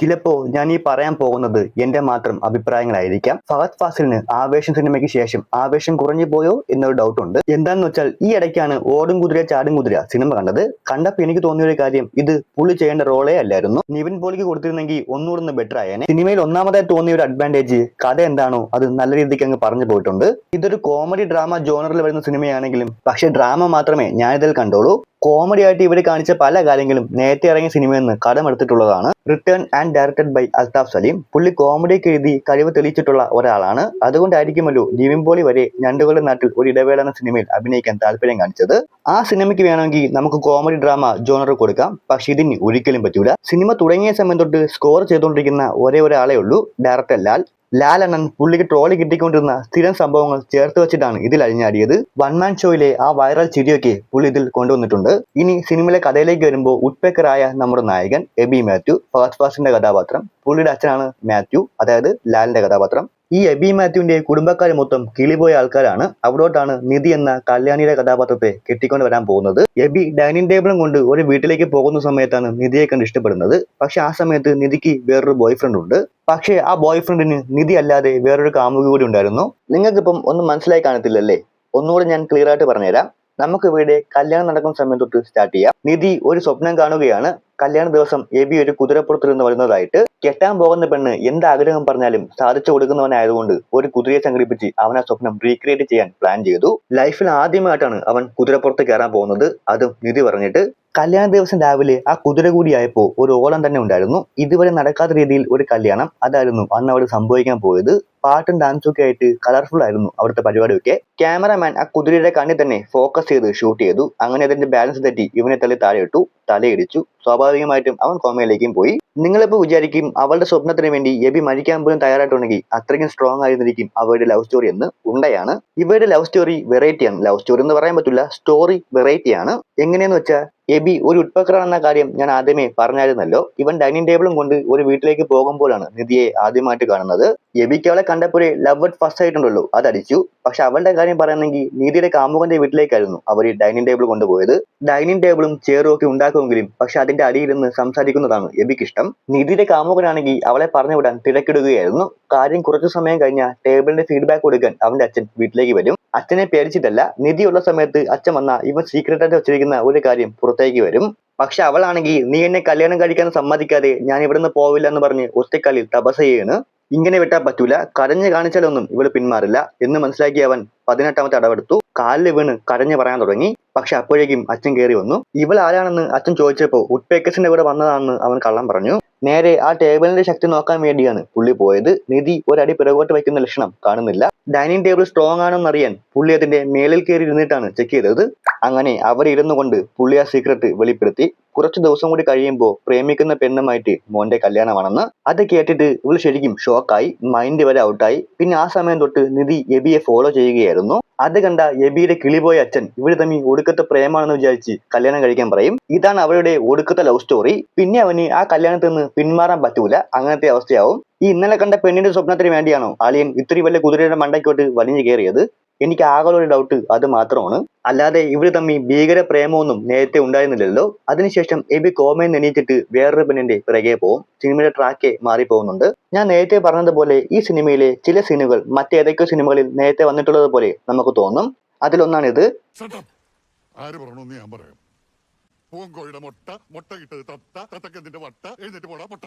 ചിലപ്പോ ഞാൻ ഈ പറയാൻ പോകുന്നത് എന്റെ മാത്രം അഭിപ്രായങ്ങളായിരിക്കാം. ഫഹദ് ഫാസിലിന് ആവേശം സിനിമയ്ക്ക് ശേഷം ആവേശം കുറഞ്ഞു പോയോ എന്നൊരു ഡൗട്ട് ഉണ്ട്. എന്താന്ന് വെച്ചാൽ ഈ ഇടയ്ക്കാണ് ഓടും കുതിര ചാടും കുതിര സിനിമ കണ്ടത്. കണ്ടപ്പോ എനിക്ക് തോന്നിയ ഒരു കാര്യം ഇത് പുള്ളി ചെയ്യേണ്ട റോളേ അല്ലായിരുന്നു. നിവിൻ പോളിക്ക് കൊടുത്തിരുന്നെങ്കിൽ ഒന്നുകൂടെ ഒന്ന് ബെറ്റർ ആയേനെ. സിനിമയിൽ ഒന്നാമതായി തോന്നിയ ഒരു അഡ്വാന്റേജ് കഥ എന്താണോ അത് നല്ല രീതിക്ക് അങ്ങ് പറഞ്ഞു പോയിട്ടുണ്ട്. ഇതൊരു കോമഡി ഡ്രാമ ജോണറിൽ വരുന്ന സിനിമയാണെങ്കിലും പക്ഷേ ഡ്രാമ മാത്രമേ ഞാനിതിൽ കണ്ടോളൂ കോമഡി ആയിട്ട് ഇവർ കാണിച്ച പല കാര്യങ്ങളും നേരത്തെ ഇറങ്ങിയ സിനിമയിൽ നിന്ന് കടമെടുത്തിട്ടുള്ളതാണ്. Written and directed by Althaf Salim പുള്ളി കോമഡിക്ക് എഴുതി കഴിവ് തെളിയിച്ചിട്ടുള്ള ഒരാളാണ്. അതുകൊണ്ടായിരിക്കുമല്ലോ ജിവിംപോളി പോളി വരെ ഞണ്ടുകളുടെ നാട്ടിൽ ഒരു ഇടവേള എന്ന സിനിമയിൽ അഭിനയിക്കാൻ താല്പര്യം കാണിച്ചത്. ആ സിനിമയ്ക്ക് വേണമെങ്കിൽ നമുക്ക് കോമഡി ഡ്രാമ ജോണർ കൊടുക്കാം. പക്ഷെ ഇതിന് ഒരിക്കലും പറ്റൂല. സിനിമ തുടങ്ങിയ സമയം തൊട്ട് സ്കോർ ചെയ്തുകൊണ്ടിരിക്കുന്ന ഒരേ ഒരാളെ ഉള്ളൂ. ഡയറക്ടർ ലാൽ. ലാൽ അണ്ണൻ പുള്ളിക്ക് ട്രോളി കിട്ടിക്കൊണ്ടിരുന്ന സ്ഥിരം സംഭവങ്ങൾ ചേർത്ത് വെച്ചിട്ടാണ് ഇതിൽ അഴിഞ്ഞാടിയത്. വൺമാൻ ഷോയിലെ ആ വൈറൽ ചിരിയൊക്കെ പുള്ളി ഇതിൽ കൊണ്ടുവന്നിട്ടുണ്ട്. ഇനി സിനിമയിലെ കഥയിലേക്ക് വരുമ്പോൾ ഉഡ്പെക്കറായ നമ്മുടെ നായകൻ എബി മാത്യു ഫാസ്റ്റ് ഫാസ്റ്റിന്റെ കഥാപാത്രം പുള്ളിയുടെ അച്ഛനാണ് മാത്യു അതായത് ലാലിന്റെ കഥാപാത്രം. ഈ എബി മാത്യുവിന്റെ കുടുംബക്കാർ മൊത്തം കിളിപോയ ആൾക്കാരാണ്. അവിടോട്ടാണ് നിധി എന്ന കല്യാണിയുടെ കഥാപാത്രത്തെ കെട്ടിക്കൊണ്ട് വരാൻ പോകുന്നത്. എബി ഡൈനിങ് ടേബിളും കൊണ്ട് ഒരു വീട്ടിലേക്ക് പോകുന്ന സമയത്താണ് നിധിയെ കണ്ട് ഇഷ്ടപ്പെടുന്നത്. പക്ഷെ ആ സമയത്ത് നിധിക്ക് വേറൊരു ബോയ് ഫ്രണ്ട് ഉണ്ട്. പക്ഷേ ആ ബോയ് ഫ്രണ്ടിന് നിധി അല്ലാതെ വേറൊരു കാമുകി കൂടി ഉണ്ടായിരുന്നു. നിങ്ങൾക്കിപ്പം ഒന്നും മനസ്സിലായി കാണത്തില്ലല്ലേ? ഒന്നുകൂടെ ഞാൻ ക്ലിയർ ആയിട്ട് പറഞ്ഞുതരാം. നമുക്ക് ഇവിടെ കല്യാണം നടക്കുന്ന സമയം തൊട്ട് സ്റ്റാർട്ട് ചെയ്യാം. നിധി ഒരു സ്വപ്നം കാണുകയാണ്. കല്യാണ ദിവസം എബി ഒരു കുതിരപ്പുറത്തിരുന്ന് വരുന്നതായിട്ട് കെട്ടാൻ പോകുന്ന പെണ്ണ് എന്ത് ആഗ്രഹം പറഞ്ഞാലും സാധിച്ചു കൊടുക്കുന്നവനായതുകൊണ്ട് ഒരു കുതിരയെ സംഘടിപ്പിച്ച് അവൻ ആ സ്വപ്നം റീക്രിയേറ്റ് ചെയ്യാൻ പ്ലാൻ ചെയ്തു. ലൈഫിൽ ആദ്യമായിട്ടാണ് അവൻ കുതിരപ്പുറത്ത് കയറാൻ പോകുന്നത്. അതും നിധി പറഞ്ഞിട്ട് കല്യാണ ദിവസം രാവിലെ ആ കുതിര കൂടിയായപ്പോൾ ഒരു ഓളം തന്നെ ഉണ്ടായിരുന്നു. ഇതുവരെ നടക്കാത്ത രീതിയിൽ ഒരു കല്യാണം. അതായിരുന്നു അന്ന് അവിടെ സംഭവിക്കാൻ പോയത്. പാട്ടും ഡാൻസും ഒക്കെ ആയിട്ട് കളർഫുൾ ആയിരുന്നു അവിടുത്തെ പരിപാടിയൊക്കെ. ക്യാമറമാൻ ആ കുതിരയുടെ കണ്ണിൽ തന്നെ ഫോക്കസ് ചെയ്ത് ഷൂട്ട് ചെയ്തു. അങ്ങനെ അതിന്റെ ബാലൻസ് തെറ്റി ഇവനെ തള്ളി താഴെയിട്ടു തലയിടിച്ചു. സ്വാഭാവികമായിട്ടും അവൻ കോമയിലേക്കും പോയി. നിങ്ങളിപ്പോ വിചാരിക്കും അവളുടെ സ്വപ്നത്തിന് വേണ്ടി എബി മരിക്കാൻ പോലും തയ്യാറായിട്ടുണ്ടെങ്കിൽ അത്രയ്ക്കും സ്ട്രോങ് ആയിരുന്നിരിക്കും അവരുടെ ലവ് സ്റ്റോറി എന്ന് ഉണ്ടയാണ്. ഇവരുടെ ലവ് സ്റ്റോറി വെറൈറ്റിയാണ് ലവ് സ്റ്റോറി എന്ന് പറയാൻ പറ്റില്ല സ്റ്റോറി വെറൈറ്റിയാണ് എങ്ങനെയെന്ന് വെച്ചാൽ എബി ഒരു ഉட்പക്കറാണെന്ന കാര്യം ഞാൻ ആദ്യമേ പറഞ്ഞായിരുന്നല്ലോ. ഇവൻ ഡൈനിങ് ടേബിളും കൊണ്ട് ഒരു വീട്ടിലേക്ക് പോകുമ്പോഴാണ് നിധിയെ ആദ്യമായിട്ട് കാണുന്നത്. എബിക്ക് അവളെ കണ്ടപ്പോഴേ ലവ് ഫസ്റ്റ് ആയിട്ടുണ്ടല്ലോ. അതടിച്ചു പക്ഷെ അവളുടെ കാര്യം പറയുന്നെങ്കിൽ നീതിയുടെ കാമുകന്റെ വീട്ടിലേക്കായിരുന്നു അവർ ഡൈനിങ് ടേബിൾ കൊണ്ടുപോയത്. ഡൈനിങ് ടേബിളും ചെയറും ഒക്കെ ഉണ്ടാക്കുമെങ്കിലും പക്ഷെ അതിന്റെ അടിയിരുന്ന് സംസാരിക്കുന്നതാണ് എബിക്ക് ഇഷ്ടം നിധിയുടെ കാമുകനാണെങ്കിൽ അവളെ പറഞ്ഞു വിടാൻ തിരക്കിടുകയായിരുന്നു. കാര്യം കുറച്ചു സമയം കഴിഞ്ഞാൽ ടേബിളിന്റെ ഫീഡ്ബാക്ക് കൊടുക്കാൻ അവന്റെ അച്ഛൻ വീട്ടിലേക്ക് വരും. അച്ഛനെ പേടിച്ചിട്ടല്ല നിധിയുള്ള സമയത്ത് അച്ഛൻ വന്ന ഇവ സീക്രട്ടായിട്ട് വെച്ചിരിക്കുന്ന ഒരു കാര്യം പുറത്തേക്ക് വരും. പക്ഷെ അവളാണെങ്കിൽ നീ എന്നെ കല്യാണം കഴിക്കാൻ സമ്മതിക്കാതെ ഞാൻ ഇവിടുന്ന് പോവില്ല എന്ന് പറഞ്ഞ് ഒറ്റക്കാലിൽ തപസ് ചെയ്യാണ്. ഇങ്ങനെ വിട്ടാൽ പറ്റൂല. കരഞ്ഞു കാണിച്ചാലൊന്നും ഇവൾ പിന്മാറില്ല എന്ന് മനസ്സിലാക്കി അവൻ പതിനെട്ടാമത്തെ അടവെടുത്തു. കാലിൽ വീണ് കരഞ്ഞു പറയാൻ തുടങ്ങി. പക്ഷെ അപ്പോഴേക്കും അച്ഛൻ കയറി വന്നു. ഇവൾ ആരാണെന്ന് അച്ഛൻ ചോദിച്ചപ്പോൾ ഉഡ്പേക്കസിന്റെ കൂടെ വന്നതാണെന്ന് അവൻ കള്ളം പറഞ്ഞു. നേരെ ആ ടേബിളിന്റെ ശക്തി നോക്കാൻ വേണ്ടിയാണ് പുള്ളി പോയത്. നിധി ഒരടി പിറകോട്ട് വയ്ക്കുന്ന ലക്ഷണം കാണുന്നില്ല. ഡൈനിങ് ടേബിൾ സ്ട്രോങ് ആണെന്ന് അറിയാൻ പുള്ളി അതിന്റെ മേളിൽ കയറി ഇരുന്നിട്ടാണ് ചെക്ക് ചെയ്തത്. അങ്ങനെ അവരിരുന്നു കൊണ്ട് പുള്ളി ആ സീക്രട്ട് വെളിപ്പെടുത്തി. കുറച്ച് ദിവസം കൂടി കഴിയുമ്പോൾ പ്രേമിക്കുന്ന പെണ്ണുമായിട്ട് മോന്റെ കല്യാണമാണെന്ന് അത് കേട്ടിട്ട് ഇവൾ ശരിക്കും ഷോക്കായി മൈൻഡ് വരെ ഔട്ടായി പിന്നെ ആ സമയം തൊട്ട് നിധി എബിയെ ഫോളോ ചെയ്യുകയായിരുന്നു. അത് കണ്ട എബിയുടെ കിളിപോയ അച്ഛൻ ഇവർ തമ്മിൽ ഒടുക്കത്തെ പ്രേമാണെന്ന് വിചാരിച്ച് കല്യാണം കഴിക്കാൻ പറയും. ഇതാണ് അവരുടെ ഒടുക്കത്തെ ലവ് സ്റ്റോറി പിന്നെ അവന് ആ കല്യാണത്തിൽ നിന്ന് പിന്മാറാൻ പറ്റൂല. അങ്ങനത്തെ അവസ്ഥയാവും. ഈ ഇന്നലെ കണ്ട പെണ്ണിന്റെ സ്വപ്നത്തിന് വേണ്ടിയാണോ ആലിയൻ ഇത്തിരി വലിയ കുതിരയുടെ മണ്ടയ്ക്കോട്ട് വലിഞ്ഞു കയറിയത്? എനിക്ക് ആകെ ഒരു ഡൗട്ട് അത് മാത്രമാണ്. അല്ലാതെ ഇവർ തമ്മിൽ ഭീകര പ്രേമമൊന്നും നേരത്തെ ഉണ്ടായിരുന്നില്ലല്ലോ. അതിനുശേഷം എബി കോമയിൽ എണീറ്റിട്ട് വേറൊരു പെണ്ണിന്റെ പിറകെ പോവും സിനിമയുടെ ട്രാക്കേ മാറിപ്പോകുന്നുണ്ട്. ഞാൻ നേരത്തെ പറഞ്ഞതുപോലെ ഈ സിനിമയിലെ ചില സീനുകൾ മറ്റേതൊക്കെ സിനിമകളിൽ നേരത്തെ വന്നിട്ടുള്ളത് പോലെ നമുക്ക് തോന്നും. അതിലൊന്നാണിത്. ആര് ഞാൻ പറയാം. പൂങ്കോഴിയുടെ മുട്ട മുട്ട കിട്ടത് തത്ത തത്തക്കെന്തിന്റെ വട്ട? എഴുന്നേറ്റ് പോടാ പൊട്ട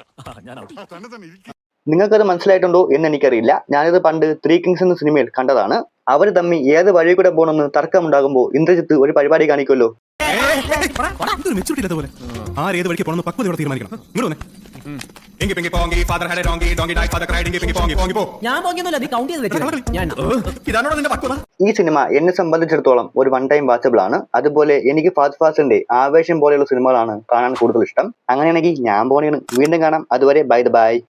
തന്നെ തന്നെ ഇരിക്കും. നിങ്ങൾക്കത് മനസ്സിലായിട്ടുണ്ടോ എന്ന് എനിക്കറിയില്ല. ഞാനിത് പണ്ട് ത്രീ കിങ്സ് എന്ന സിനിമയിൽ കണ്ടതാണ്. അവർ തമ്മിൽ ഏത് വഴി കൂടെ പോകണമെന്ന് തർക്കമുണ്ടാകുമ്പോൾ ഇന്ദ്രജിത്ത് ഒരു പരിപാടി കാണിക്കുമല്ലോ. ഞാൻ കൗണ്ട് ഞാൻ ഇതാണോ നിന്റെ ഈ സിനിമ എന്നെ സംബന്ധിച്ചിടത്തോളം ഒരു വൺ ടൈം വാച്ചബിൾ ആണ്. അതുപോലെ എനിക്ക് ഫാസ്റ്റ് ഫാസ്റ്റിന്റെ ആവേശം പോലെയുള്ള സിനിമകളാണ് കാണാൻ കൂടുതൽ ഇഷ്ടം. അങ്ങനെയാണെങ്കിൽ ഞാൻ പോണിയാണ് വീണ്ടും കാണാം. അതുവരെ ബൈ ബൈ